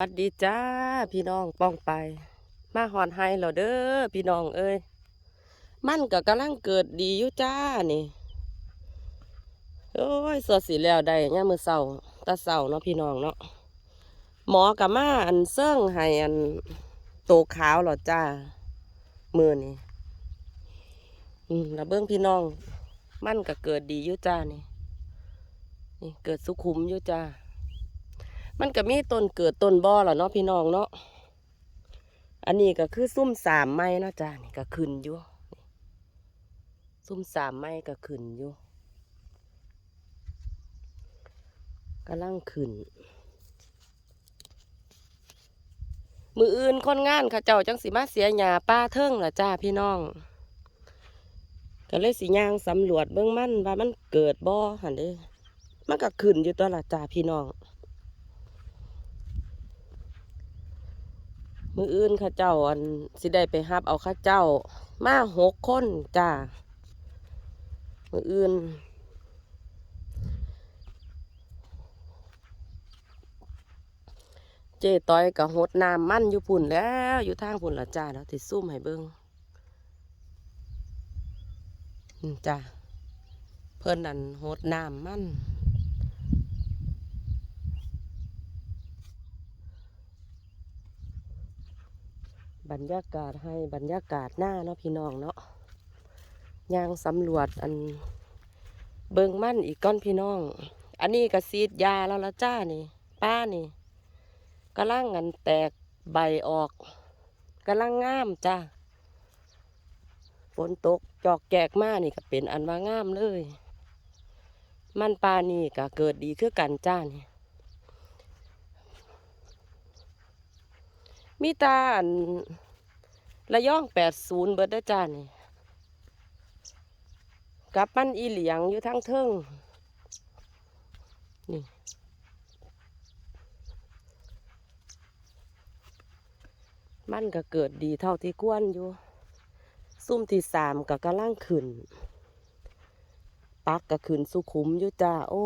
สวัสดีจ้าพี่น้องป้องไป มาหอนไฮแล้วเด้อพี่น้องเอ้ยมันก็กำลังเกิดดีอยู่จ้านี่โอ้ยสวดสีแล้วได้เนี่ยมือเศร้าตาเศร้าเนาะพี่น้องเนาะหมอกับมาอันเสื่องให้อันโตขาวเหรอจ้ามือนี่อืมแล้วเบื้องพี่น้อง มันก็เกิดดีอยู่จ้านี่นี่ เกิดสุขุมอยู่จ้า มันก็มีต้นเกิดต้นบ่อล่ะเนาะพี่น้องเนาะ อันนี้ก็คือซุ่มสามไม้นะจ้านี่ก็ขึ้นอยู่ ซุ่มสามไม้ก็ขึ้นอยู่กำลังขึ้น มืออื่นคนงานเขาเจ้าจังสิมาเสียหญ้าป้าเทิงล่ะจ้าพี่น้อง ก็เลยสิย่างสำรวจเบื้องมั่นว่ามันเกิดบ่อหันเด้มันก็ขึ้นอยู่ตัวละจ้าพี่น้อง มืออื่นข้าเจ้าอันสิได้ไปฮับเอาข้าเจ้า มาหกคนจ้ามืออื่นเจต้อยกับหดน้ำมั่นอยู่พุ่นแล้ว อยู่ทางพุ่นละจ้าแล้วติซุ่มให้เบิ้งอืมจ้าเพิ่นนั่นหดน้ำมั่น บรรยากาศให้บรรยากาศหน้าเนาะพี่น้องเนาะยางสำรวจอันเบิงมั่นอีกก้อนพี่น้อง อันนี้ก็ซีดยาแล้วละจ้านี่ ป้านี่กำลังงันแตกใบออกกำลังงามจ้าฝนตกจอกแจกมานี่ก็เป็นอันว่างามเลย มันปลานี่ก็เกิดดีคือกันจ้านี่ มีตาอันระย่องแปดศูนย์เบิดได้จ้านี่กับมันอีเหลียงอยู่ทั้งเทิงนี่มันก็เกิดดีเท่าที่ควรอยู่ ซุ่มที่สามก็กำลังขึ้น ปักก็ขึ้นสุขุมอยู่จ้า โอ้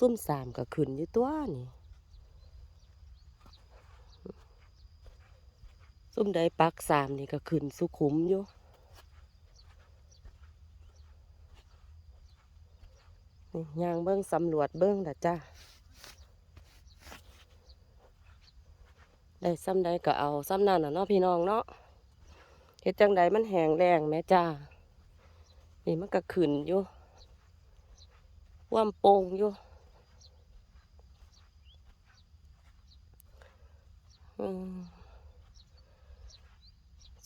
ซุ่มสามก็ขึ้นอยู่ตัวนี่ ซุ่มใดปักสามนี่ก็ขึ้นสุขุมอยู่ย่างเบิ้งสำรวจเบิ้งละจ้าได้ซ้ำใดก็เอาซ้ำนั่นน่ะเนาะพี่น้องเนาะเฮ็ดจังใดมันแห้งแรงแม่จ้า นี่มันก็ขึ้นอยู่ว่ามโป่งอยู่อืม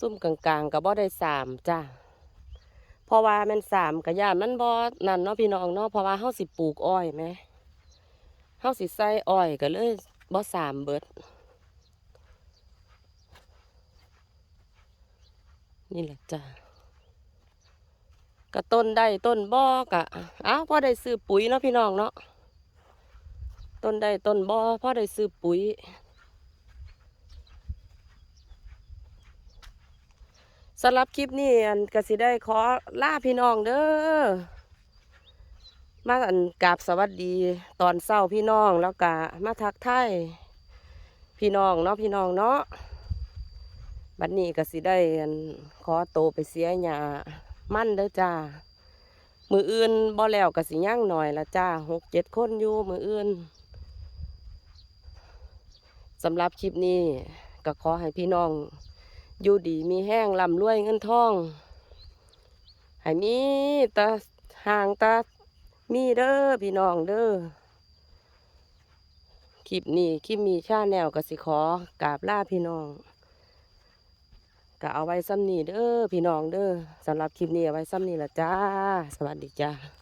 ซุ่มกลางๆกับบ่ได้สามจ้าเพราะว่ามันสามกับยานมันบ่นั่นเนาะพี่น้องเนาะเพราะว่าเฮาสิปลูกอ้อยไหมเฮาสิใส่อ้อยก็เลยบ่สามเบิด นี่แหละจ้ากะต้นได้ต้นบ่กะอ้าวพ่อได้ซื้อปุ๋ยเนาะพี่น้องเนาะต้นได้ต้นบ่พอได้ซื้อปุ๋ย สำหรับคลิปนี้อันกสิได้ขอลาพี่น้องเด้อมาอันกราบสวัสดีตอนเศร้าพี่น้องแล้วก็มาทักทายพี่น้องเนาะพี่น้องเนาะบัดนี้กสิได้อันขอโตไปเสียหญ้ามั่นเด้อจ้ามืออื่นบ่แล้วกสิย่างหน่อยละจ้าหกเจ็ดคนอยู่มืออื่นสำหรับคลิปนี้ก็ขอให้พี่น้อง อยู่ดีมีแห้งลำรวยเงินทองให้มีตาห่างตามีเด้อพี่น้องเด้อคลิปนี้คลิปมีชาแนวกสิขอกราบลาพี่น้องก็เอาไว้ซ้ำนี้เด้อพี่น้องเด้อสำหรับคลิปนี้เอาไว้ซ้ำนี้ละจ้า สวัสดีจ้า